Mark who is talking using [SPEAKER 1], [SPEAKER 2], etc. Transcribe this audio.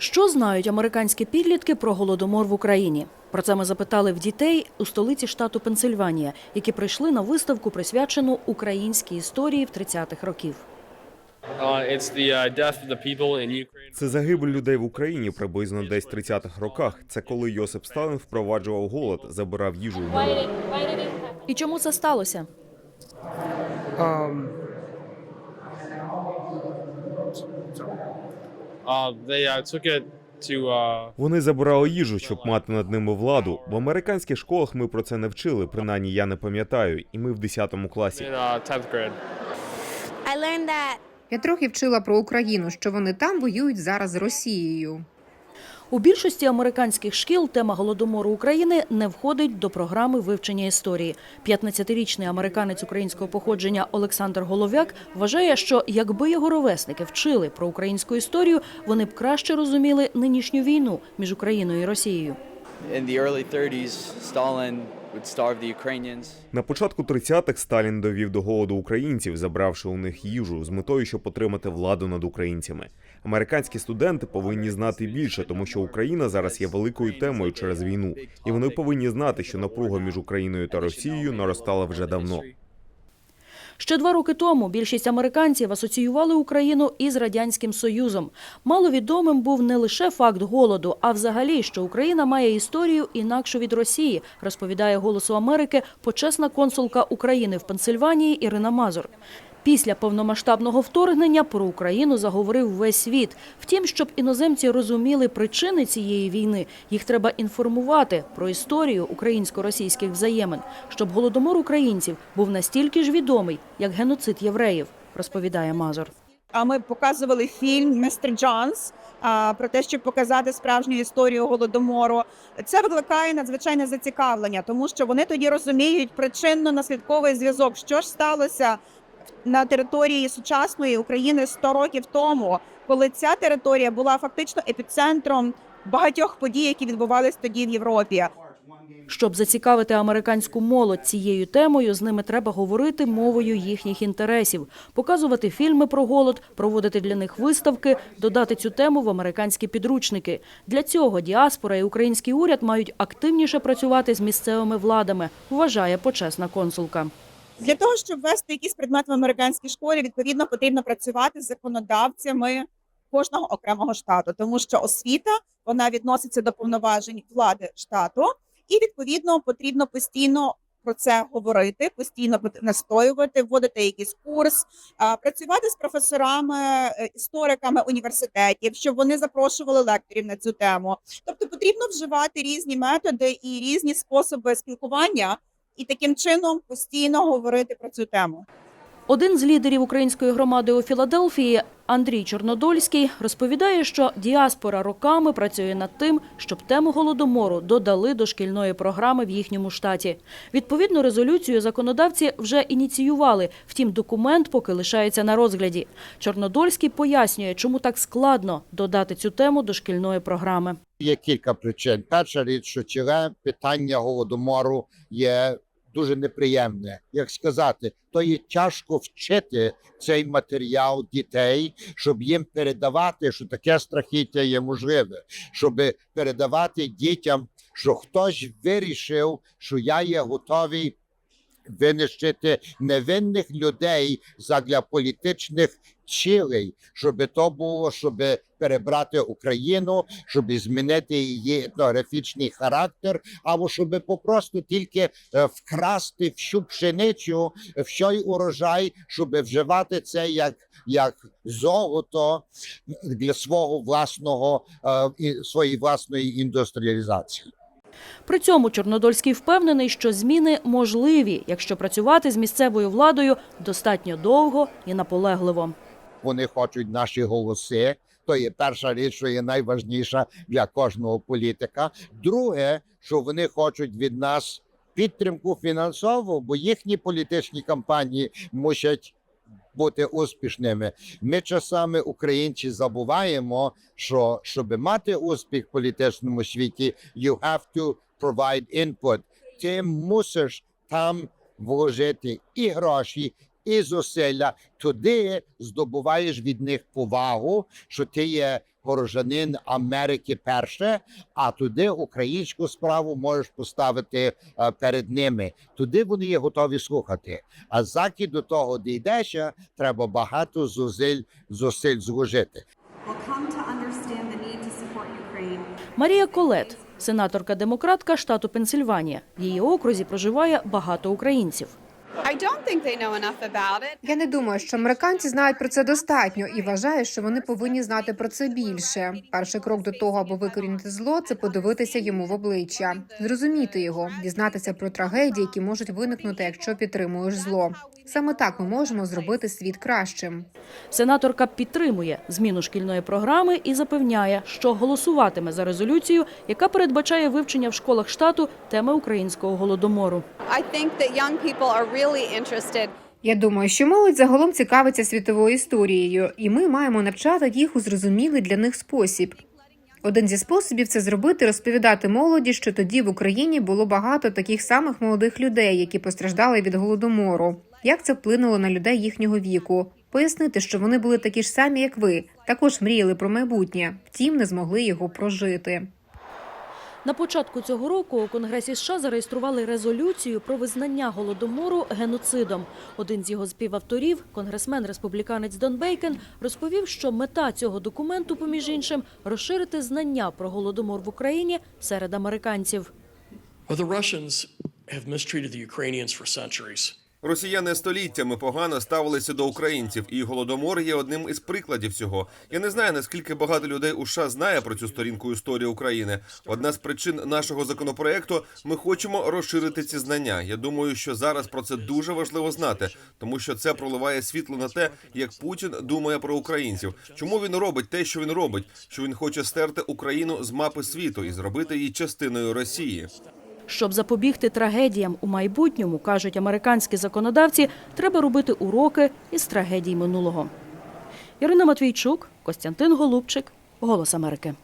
[SPEAKER 1] Що знають американські підлітки про голодомор в Україні? Про це ми запитали в дітей у столиці штату Пенсильванія, які прийшли на виставку, присвячену українській історії в 30-х років.
[SPEAKER 2] Uh, uh.
[SPEAKER 3] Це загибель людей в Україні приблизно десь в 30-х роках. Це коли Йосип Сталін впроваджував голод, забирав їжу.
[SPEAKER 1] І чому це сталося?
[SPEAKER 2] Uh,
[SPEAKER 3] Вони забирали їжу, щоб мати над ними владу. В американських школах ми про це не вчили. Принаймні я не пам'ятаю, і ми в 10 класі.
[SPEAKER 2] in 10th grade.
[SPEAKER 4] I learned that
[SPEAKER 5] Я трохи вчила про Україну, що вони там воюють зараз з Росією.
[SPEAKER 1] У більшості американських шкіл тема голодомору України не входить до програми вивчення історії. 15-річний американець українського походження Олександр Головяк вважає, що якби його ровесники вчили про українську історію, вони б краще розуміли нинішню війну між Україною і Росією.
[SPEAKER 6] In the early 30s, Stalin
[SPEAKER 3] На початку 30-х Сталін довів до голоду українців, забравши у них їжу з метою, щоб отримати владу над українцями. Американські студенти повинні знати більше, тому що Україна зараз є великою темою через війну, і вони повинні знати, що напруга між Україною та Росією наростала вже давно.
[SPEAKER 1] Ще два роки тому більшість американців асоціювали Україну із радянським союзом. Маловідомим був не лише факт голоду, а взагалі, що Україна має історію інакшу від Росії, розповідає голосу Америки почесна консулка України в Пенсильванії Ірина Мазур. Після повномасштабного вторгнення про Україну заговорив весь світ. Втім, щоб іноземці розуміли причини цієї війни, їх треба інформувати про історію українсько-російських взаємин, щоб голодомор українців був настільки ж відомий, як геноцид євреїв, розповідає Мазур.
[SPEAKER 7] А ми показували фільм «Містер Джонс» про те, щоб показати справжню історію голодомору. Це викликає надзвичайне зацікавлення, тому що вони тоді розуміють причинно-наслідковий зв'язок, що ж сталося на території сучасної України 100 років тому, коли ця територія була фактично епіцентром багатьох подій, які відбувалися тоді в Європі.
[SPEAKER 1] Щоб зацікавити американську молодь цією темою, з ними треба говорити мовою їхніх інтересів, показувати фільми про голод, проводити для них виставки, додати цю тему в американські підручники. Для цього діаспора і український уряд мають активніше працювати з місцевими владами, вважає почесна консулка.
[SPEAKER 7] Для того, щоб ввести якісь предмети в американській школі, відповідно потрібно працювати з законодавцями кожного окремого штату, тому що освіта вона відноситься до повноважень влади штату, і відповідно потрібно постійно про це говорити, постійно настоювати, вводити якийсь курс, працювати з професорами, е, істориками університетів, щоб вони запрошували лекторів на цю тему. Тобто потрібно вживати різні методи і різні способи спілкування і таким чином постійно говорити про цю тему.
[SPEAKER 1] Один з лідерів української громади у Філадельфії, Андрій Чорнодольський, розповідає, що діаспора роками працює над тим, щоб тему голодомору додали до шкільної програми в їхньому штаті. Відповідну резолюцію законодавці вже ініціювали, втім документ поки лишається на розгляді. Чорнодольський пояснює, чому так складно додати цю тему до шкільної програми.
[SPEAKER 8] Є кілька причин. Перша річ, що ціле питання голодомору є дуже неприємне. Як сказати, то є тяжко вчити цей матеріал дітей, щоб їм передавати, що таке страхіття є можливе, щоб передавати дітям, що хтось вирішив, що я є готовий винищити невинних людей задля політичних цілей, щоб то було, щоб перебрати Україну, щоб змінити її етнографічний характер, або щоб попросту тільки е, вкрасти всю пшеницю, всій урожай, щоб вживати це як. Як золото для свого власного е, своєї власної індустріалізації.
[SPEAKER 1] При цьому Чорнодольський впевнений, що зміни можливі, якщо працювати з місцевою владою достатньо довго і наполегливо.
[SPEAKER 8] вони хочуть наші голоси. То є перша річ, що є найважніша для кожного політика. Друге, що вони хочуть від нас підтримку фінансову, бо їхні політичні кампанії мусять бути успішними. Ми часами українці забуваємо, що щоб мати успіх в політичному світі, you have to provide input. Ти мусиш там вложити і гроші, і зусилля. Туди здобуваєш від них повагу, що ти є горожанин Америки перше, а туди українську справу можеш поставити е, перед ними. Туди вони є готові слухати. А заки до того дійде ще, треба багато зусиль зусиль зложити.
[SPEAKER 1] Марія Колет, сенаторка-демократка штату Пенсильванія. В її окрузі проживає багато українців.
[SPEAKER 9] I don't think they know enough about it.
[SPEAKER 5] Я не думаю, що американці знають про це достатньо і вважаю, що вони повинні знати про це більше. Перший крок до того, аби викорінити зло, це подивитися йому в обличчя, зрозуміти його, дізнатися про трагедії, які можуть виникнути, якщо підтримуєш зло. Саме так ми можемо зробити світ кращим.
[SPEAKER 1] Сенаторка підтримує зміну шкільної програми і запевняє, що голосуватиме за резолюцію, яка передбачає вивчення в школах штату теми українського голодомору.
[SPEAKER 9] I think that young people are really.
[SPEAKER 5] Я думаю, що молодь загалом цікавиться світовою історією, і ми маємо навчати їх у зрозумілий для них спосіб. Один зі способів це зробити розповідати молоді, що тоді в Україні було багато таких самих молодих людей, які постраждали від голодомору. Як це вплинуло на людей їхнього віку? Пояснити, що вони були такі ж самі, як ви, також мріяли про майбутнє, втім не змогли його прожити.
[SPEAKER 1] На початку цього року у Конгресі США зареєстрували резолюцію про визнання голодомору геноцидом. Один з його співавторів, конгресмен-республіканець Дон Бейкен, розповів, що мета цього документу, поміж іншим, розширити знання про голодомор в Україні серед американців.
[SPEAKER 10] Well, the Russians have mistreated the Ukrainians for centuries.
[SPEAKER 11] Росіяни століттями погано ставилися до українців, і голодомор є одним із прикладів цього. Я не знаю наскільки багато людей у США знає про цю сторінку історії України. Одна з причин нашого законопроекту ми хочемо розширити ці знання. Я думаю, що зараз про це дуже важливо знати, тому що це проливає світло на те, як Путін думає про українців. Чому він робить те, що він робить? Що він хоче стерти Україну з мапи світу і зробити її частиною Росії.
[SPEAKER 1] Щоб запобігти трагедіям у майбутньому, кажуть американські законодавці, треба робити уроки із трагедій минулого. Ірина Матвійчук, Костянтин Голубчик, Голос Америки.